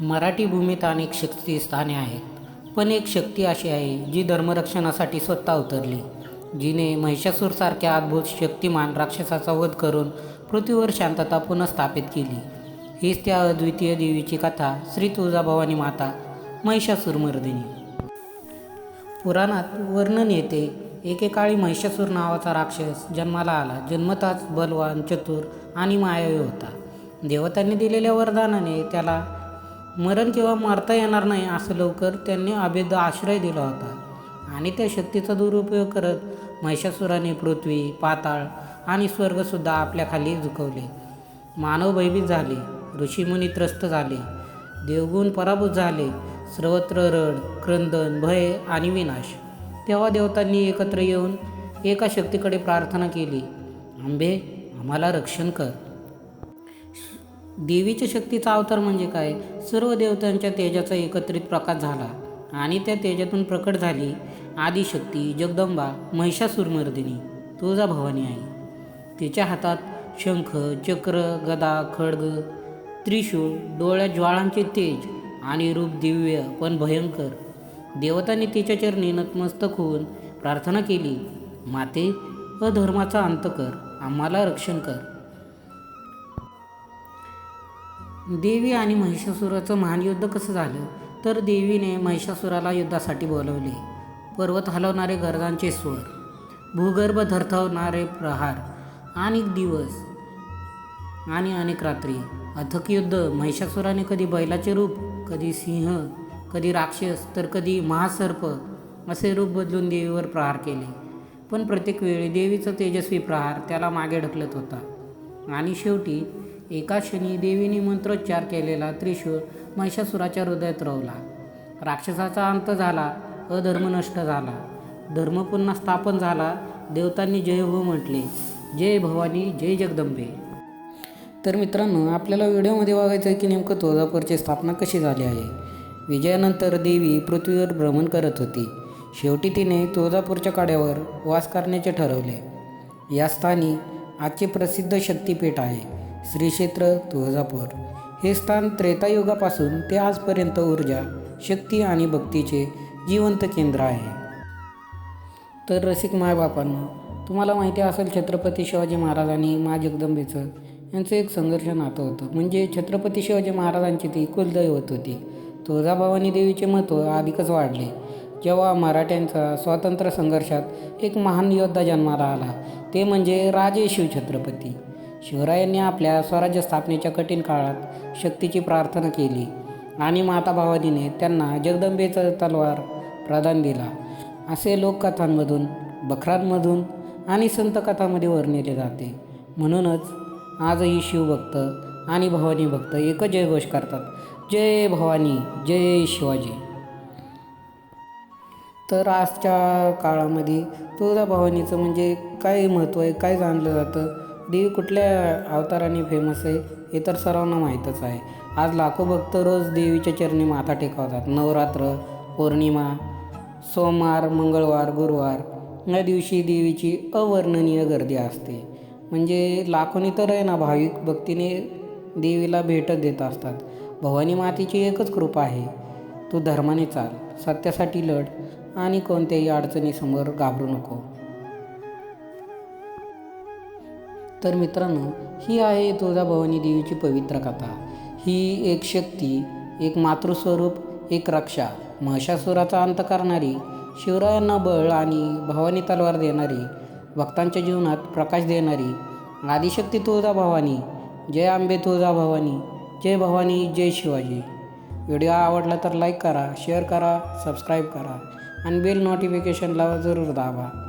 मराठी भूमीत अनेक शक्तिस्थाने आहेत. पण एक शक्ती अशी आहे जी धर्मरक्षणासाठी स्वतः उतरली. जिने महिषासूरसारख्या अद्भुत शक्तिमान राक्षसाचा वध करून पृथ्वीवर शांतता पुनर्स्थापित केली. हीच त्या अद्वितीय देवीची कथा श्री तुळजाभवानी माता महिषासूरमर्दिनी पुराणात वर्णन येते एकेकाळी महिषासूर नावाचा राक्षस जन्माला आला. जन्मताच बलवान चतुर आणि मायावी होता. देवतांनी दिलेल्या वरदानाने त्याला मरण किंवा मारता येणार नाही असं लवकर त्यांनी अभेद आश्रय दिला होता. आणि त्या शक्तीचा दुरुपयोग करत महिषासुराने पृथ्वी पाताळ आणि स्वर्गसुद्धा आपल्याखाली झुकवले. मानव भयभीत झाले ऋषीमुनी त्रस्त झाले देवगुण पराभूत झाले सर्वत्र रड क्रंदन भय आणि विनाश. तेव्हा देवतांनी एकत्र येऊन एका शक्तीकडे प्रार्थना केली. आंबे आम्हाला रक्षण कर. देवीच्या शक्तीचा अवतार म्हणजे काय? सर्व देवतांच्या तेजाचा एकत्रित प्रकाश झाला आणि त्या तेजातून प्रकट झाली आदिशक्ती जगदंबा महिषासुरमर्दिनी तुळजा भवानी आहे. तिच्या हातात शंख चक्र गदा खड्ग त्रिशूळ डोळ्यात ज्वाळांचे तेज आणि रूप दिव्य पण भयंकर. देवतांनी तिच्या चरणी नतमस्तक होऊन प्रार्थना केली माते अधर्माचा अंत कर आम्हाला रक्षण कर. देवी आणि महिषासुराचं महान युद्ध कसं झालं? तर देवीने महिषासुराला युद्धासाठी बोलवले. पर्वत हलवणारे गरजांचे स्वर भूगर्भ धरथवणारे प्रहार अनेक दिवस आणि अनेक रात्री. अथक युद्ध महिषासुराने कधी बैलाचे रूप कधी सिंह कधी राक्षस तर कधी महासर्प असे रूप बदलून देवीवर प्रहार केले. पण प्रत्येक वेळी देवीचा तेजस्वी प्रहार त्याला मागे ढकलत होता. आणि शेवटी एका क्षणी देवीने मंत्रोच्चार केलेला त्रिशूळ महिषासुराच्या हृदयात रवला. राक्षसाचा अंत झाला अधर्म नष्ट झाला. धर्म पुन्हा स्थापन झाला देवतांनी जय हो म्हटले. जय भवानी जय जगदंबे. तर मित्रांनो आपल्याला व्हिडिओमध्ये बघायचं आहे की नेमकं तुळजापूरची स्थापना कशी झाली आहे. विजयानंतर देवी पृथ्वीवर भ्रमण करत होती. शेवटी तिने तुळजापूरच्या काड्यावर वास करण्याचे ठरवले. या स्थानी आजचे प्रसिद्ध शक्तिपीठ आहे. श्री क्षेत्र तुळजापूर. हे स्थान त्रेतायुगापासून ते आजपर्यंत ऊर्जा शक्ती आणि भक्तीचे जिवंत केंद्र आहे. तर रसिक मायबापांनो तुम्हाला माहिती असेल छत्रपती शिवाजी महाराजांनी मा. जगदंबेचं यांचं एक संघर्ष नातं होतं. म्हणजे छत्रपती शिवाजी महाराजांची ती कुलदैवत होती. तुळजाभवानी देवीचे महत्त्व अधिकच वाढले. जेव्हा मराठ्यांचा स्वातंत्र्य संघर्षात एक महान योद्धा जन्माला आला ते म्हणजे राजे शिवछत्रपती. शिवरायांनी आपल्या स्वराज्य स्थापनेच्या कठीण काळात शक्तीची प्रार्थना केली आणि माता भवानीने त्यांना जगदंबेचा तलवार प्रदान दिला. असे लोककथांमधून बखरांमधून आणि संतकथामध्ये वर्णिले जाते. म्हणूनच आजही शिवभक्त आणि भवानी भक्त एकच जयघोष करतात. जय भवानी जय शिवाजी. तर आजच्या काळामध्ये तुळजाभवानीचं म्हणजे काय महत्त्व आहे? काय जाणलं जातं? देवी कुठल्या अवताराने फेमस आहे हे तर सर्वांना माहीतच आहे. आज लाखो भक्त रोज देवीच्या चरणी माथा टेकवतात. नवरात्र पौर्णिमा सोमवार मंगळवार गुरुवार या दिवशी देवीची अवर्णनीय गर्दी असते. म्हणजे लाखोनी तर आहे ना भाविक भक्तीने देवीला भेटत देत असतात. भवानी मातेची एकच कृपा आहे तू धर्माने चाल. सत्यासाठी लढ आणि कोणत्याही अडचणीसमोर घाबरू नको. तर मित्रांनो ही आहे तुळजाभवानी देवीची पवित्र कथा. ही एक शक्ती एक मातृस्वरूप एक रक्षा महिषासुराचा अंत करणारी शिवरायांना बळ आणि भवानी तलवार देणारी भक्तांच्या जीवनात प्रकाश देणारी आदिशक्ती तुळजाभवानी जय आंबे तुळजाभवानी जय भवानी जय शिवाजी. व्हिडिओ आवडला तर लाईक करा शेअर करा सबस्क्राईब करा आणि बेल नोटिफिकेशनला जरूर दाबा.